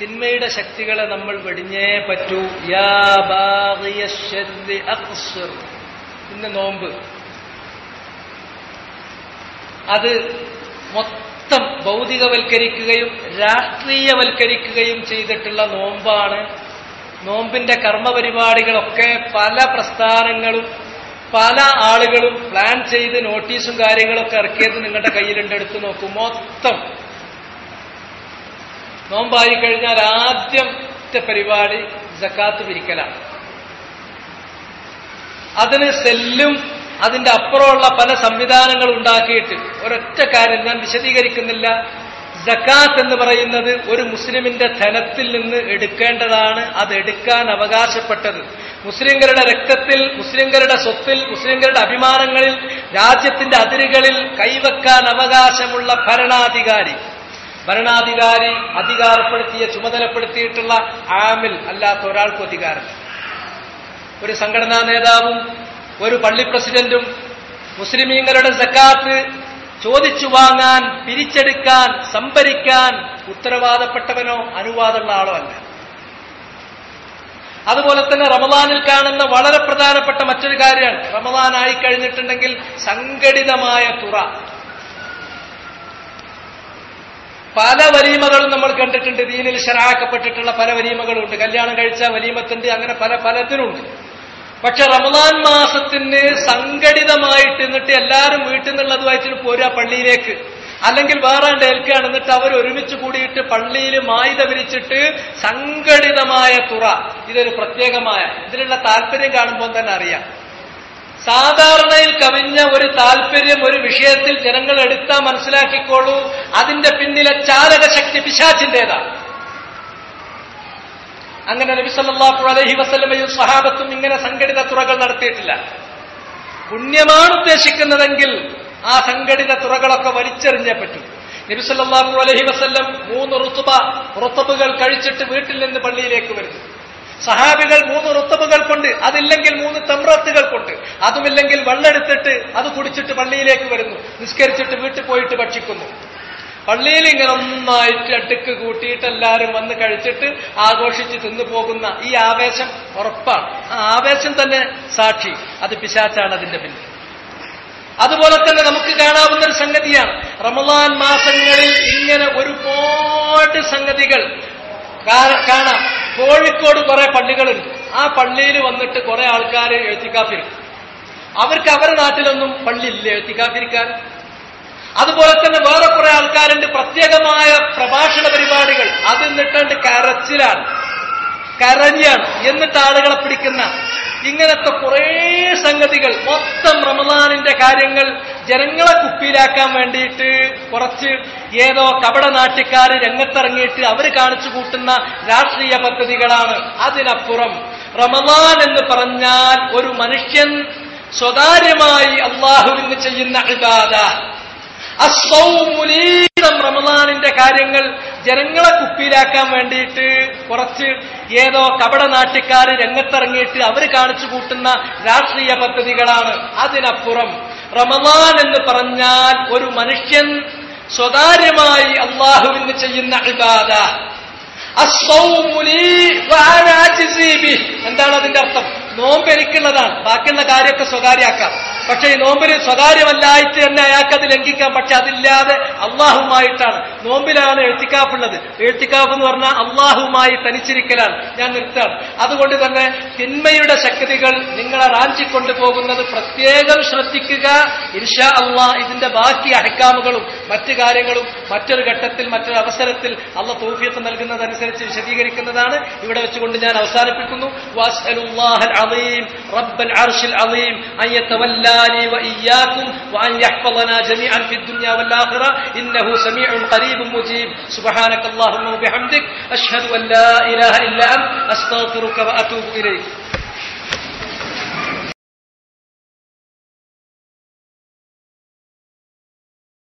തിന്മയുടെ ശക്തികളെ നമ്മൾ വെടിഞ്ഞേ പറ്റൂ. യാ. ഇന്ന് നോമ്പ്. അത് മൊത്തം ഭൗതികവൽക്കരിക്കുകയും രാഷ്ട്രീയവൽക്കരിക്കുകയും ചെയ്തിട്ടുള്ള നോമ്പാണ്. നോമ്പിന്റെ കർമ്മപരിപാടികളൊക്കെ പല പ്രസ്ഥാനങ്ങളും പല ആളുകളും പ്ലാൻ ചെയ്ത് നോട്ടീസും കാര്യങ്ങളൊക്കെ ഇറക്കിയത് നിങ്ങളുടെ കയ്യിലുണ്ട്. എടുത്തു നോക്കൂ. മൊത്തം നോമ്പായി കഴിഞ്ഞാൽ ആദ്യത്തെ പരിപാടി ജക്കാത്ത് പിരിക്കലാണ്. അതിന് സെല്ലും അതിന്റെ അപ്പുറമുള്ള പല സംവിധാനങ്ങൾ ഉണ്ടാക്കിയിട്ട് ഒരൊറ്റ കാര്യം ഞാൻ വിശദീകരിക്കുന്നില്ല. ജക്കാത്ത് എന്ന് പറയുന്നത് ഒരു മുസ്ലിമിന്റെ ധനത്തിൽ നിന്ന് എടുക്കേണ്ടതാണ് അത് എടുക്കാൻ അവകാശപ്പെട്ടത്. മുസ്ലിംകളുടെ രക്തത്തിൽ മുസ്ലിംകളുടെ സ്വത്തിൽ മുസ്ലിംകളുടെ അഭിമാനങ്ങളിൽ രാജ്യത്തിന്റെ അതിരുകളിൽ കൈവെക്കാൻ അവകാശമുള്ള ഭരണാധികാരി ഭരണാധികാരി അധികാരപ്പെടുത്തിയ ചുമതലപ്പെടുത്തിയിട്ടുള്ള ആമിൽ അല്ലാത്ത ഒരാൾക്കും അധികാരം ഒരു സംഘടനാ നേതാവും ഒരു പള്ളി പ്രസിഡന്റും മുസ്ലിമീങ്ങളുടെ സക്കാത്ത് ചോദിച്ചു വാങ്ങാൻ പിരിച്ചെടുക്കാൻ സംഭരിക്കാൻ ഉത്തരവാദപ്പെട്ടവനോ അനുവാദമുള്ള ആളോ അല്ല. അതുപോലെ തന്നെ റമദാനിൽ കാണുന്ന വളരെ പ്രധാനപ്പെട്ട മറ്റൊരു കാര്യമാണ്. റമദാൻ ആയി കഴിഞ്ഞിട്ടുണ്ടെങ്കിൽ സംഘടിതമായ തുറ. പല വലീമകളും നമ്മൾ കണ്ടിട്ടുണ്ട്. ദീനിൽ ശരാക്കപ്പെട്ടിട്ടുള്ള പല വലീമകളുണ്ട്. കല്യാണം കഴിച്ച വലീമത്തുണ്ട്. അങ്ങനെ പല പലതിനുണ്ട് പക്ഷെ റമദാൻ മാസത്തിന് സംഘടിതമായിട്ട് എന്നിട്ട് എല്ലാവരും വീട്ടിൽ നിന്നുള്ളതുമായിട്ട് പോരാ പള്ളിയിലേക്ക്. അല്ലെങ്കിൽ വേറെ ഏൽക്കുകയാണ്. എന്നിട്ട് അവർ ഒരുമിച്ച് കൂടിയിട്ട് പള്ളിയിൽ മായുത വിരിച്ചിട്ട് സംഘടിതമായ തുറ. ഇതൊരു പ്രത്യേകമായ. ഇതിലുള്ള താല്പര്യം കാണുമ്പോൾ തന്നെ അറിയാം. സാധാരണയിൽ കവിഞ്ഞ ഒരു താല്പര്യം ഒരു വിഷയത്തിൽ ജനങ്ങൾ എടുത്താൽ മനസ്സിലാക്കിക്കോളൂ. അതിന്റെ പിന്നിലെ ചാലകശക്തി പിശാചിന്റേതാണ് അങ്ങനെ നബി സല്ലല്ലാഹു അലൈഹി വസ്ലമയും സഹാബത്തും ഇങ്ങനെ സംഘടിത തുറകൾ നടത്തിയിട്ടില്ല. പുണ്യമാണ് ഉദ്ദേശിക്കുന്നതെങ്കിൽ ആ സംഘടിത തുറകളൊക്കെ വലിച്ചെറിഞ്ഞേ പറ്റൂ. നബി സല്ലല്ലാഹു അലൈഹി വസല്ലം മൂന്ന് റുത്തുബ റുത്തബുകൾ കഴിച്ചിട്ട് വീട്ടിൽ നിന്ന് പള്ളിയിലേക്ക് വരുന്നു. സഹാബികൾ മൂന്ന് റുത്തബുകൾ കൊണ്ട് അതില്ലെങ്കിൽ മൂന്ന് തമ്രത്തുകൾ കൊണ്ട് അതുമില്ലെങ്കിൽ വെള്ളെടുത്തിട്ട് അത് കുടിച്ചിട്ട് പള്ളിയിലേക്ക് വരുന്നു നിസ്കരിച്ചിട്ട് വീട്ടിൽ പോയിട്ട് ഭക്ഷിക്കുന്നു. പള്ളിയിൽ ഇങ്ങനെ ഒന്നായിട്ട് അടുക്ക് കൂട്ടിയിട്ട് എല്ലാവരും വന്ന് കഴിച്ചിട്ട് ആഘോഷിച്ച് തിന്നു പോകുന്ന ഈ ആവേശം ഉറപ്പാണ്. ആ ആവേശം തന്നെ സാക്ഷി അത് പിശാച്ചാണ് അതിന്റെ പിന്നിൽ. അതുപോലെ തന്നെ നമുക്ക് കാണാവുന്ന ഒരു സംഗതിയാണ് റമദാൻ മാസങ്ങളിൽ ഇങ്ങനെ ഒരുപാട് സംഗതികൾ കാണാം. കോഴിക്കോട് കുറെ പള്ളികളുണ്ട്. ആ പള്ളിയിൽ വന്നിട്ട് കുറെ ആൾക്കാർ എഴുത്തിക്കാഫിരിക്കും അവർക്ക് അവരുടെ നാട്ടിലൊന്നും പള്ളി ഇല്ല എഴുത്തിക്കാഫിരിക്കാൻ അതുപോലെ തന്നെ വേറെ കുറെ ആൾക്കാരുണ്ട്. പ്രത്യേകമായ പ്രഭാഷണ പരിപാടികൾ. അത് എന്നിട്ടുണ്ട് കരച്ചിലാണ്. കരഞ്ഞാണ്. എന്നിട്ട് ആളുകളെ പിടിക്കുന്ന ഇങ്ങനത്തെ കുറേ സംഗതികൾ. മൊത്തം റമദാനിന്റെ കാര്യങ്ങൾ ജനങ്ങളെ കുപ്പിയിലാക്കാൻ വേണ്ടിയിട്ട് കുറച്ച് ഏതോ കപട നാട്ടുകാർ രംഗത്തിറങ്ങിയിട്ട് അവർ കാണിച്ചു കൂട്ടുന്ന രാഷ്ട്രീയ പദ്ധതികളാണ്. അതിനപ്പുറം റമദാൻ എന്ന് പറഞ്ഞാൽ ഒരു മനുഷ്യൻ സ്വകാര്യമായി അള്ളാഹുവിന് ചെയ്യുന്ന ഇബാദ. അസൗമുലീതം റമദാനിന്റെ കാര്യങ്ങൾ ജനങ്ങളെ കുപ്പിയിലാക്കാൻ വേണ്ടിയിട്ട് കുറച്ച് ഏതോ കപട നാട്ടിക്കാർ രംഗത്തിറങ്ങിയിട്ട് അവർ കാണിച്ചു കൂട്ടുന്ന രാഷ്ട്രീയ പദ്ധതികളാണ്. അതിനപ്പുറം റമദാൻ എന്ന് പറഞ്ഞാൽ ഒരു മനുഷ്യൻ സ്വകാര്യമായി അള്ളാഹുവിന് ചെയ്യുന്ന ഇബാദ. എന്താണ് അതിന്റെ അർത്ഥം? നോമ്പ് എനിക്കുള്ളതാണ്. ബാക്കിയുള്ള കാര്യമൊക്കെ സ്വകാര്യാക്കാം പക്ഷേ ഈ നോമ്പിന് സ്വകാര്യമല്ലായിട്ട് തന്നെ അയാൾക്ക് അത് ലംഘിക്കാം പക്ഷെ അതില്ലാതെ അള്ളാഹുമായിട്ടാണ്. നോമ്പിലാണ് എഴുത്തിക്കാപ്പുള്ളത്. എഴുത്തിക്കാപ്പ് എന്ന് പറഞ്ഞാൽ അള്ളാഹുമായി തനിച്ചിരിക്കലാണ്. ഞാൻ നിർത്താം അതുകൊണ്ട് തന്നെ തിന്മയുടെ ശക്തികൾ നിങ്ങളെ റാഞ്ചി കൊണ്ടുപോകുന്നത് പ്രത്യേകം ശ്രദ്ധിക്കുക. ഇൻഷാ അള്ളാഹ് ഇതിന്റെ ബാക്കി അഹക്കാമുകളും മറ്റു കാര്യങ്ങളും മറ്റൊരു ഘട്ടത്തിൽ മറ്റൊരു അവസരത്തിൽ അള്ള തോഫിയത്ത് നൽകുന്നതനുസരിച്ച് വിശദീകരിക്കുന്നതാണ്. ഇവിടെ വെച്ചുകൊണ്ട് ഞാൻ അവസാനിപ്പിക്കുന്നു. റബ്ബൽ അർശിൽ അലീം അൻ لي وإياكم وأن يحفظنا جميعا في الدنيا والآخرة. إنه سميع قريب مجيب. سبحانك اللهم وبحمدك. أشهد أن لا إله إلا أنت. أستغفرك وأتوب إليك.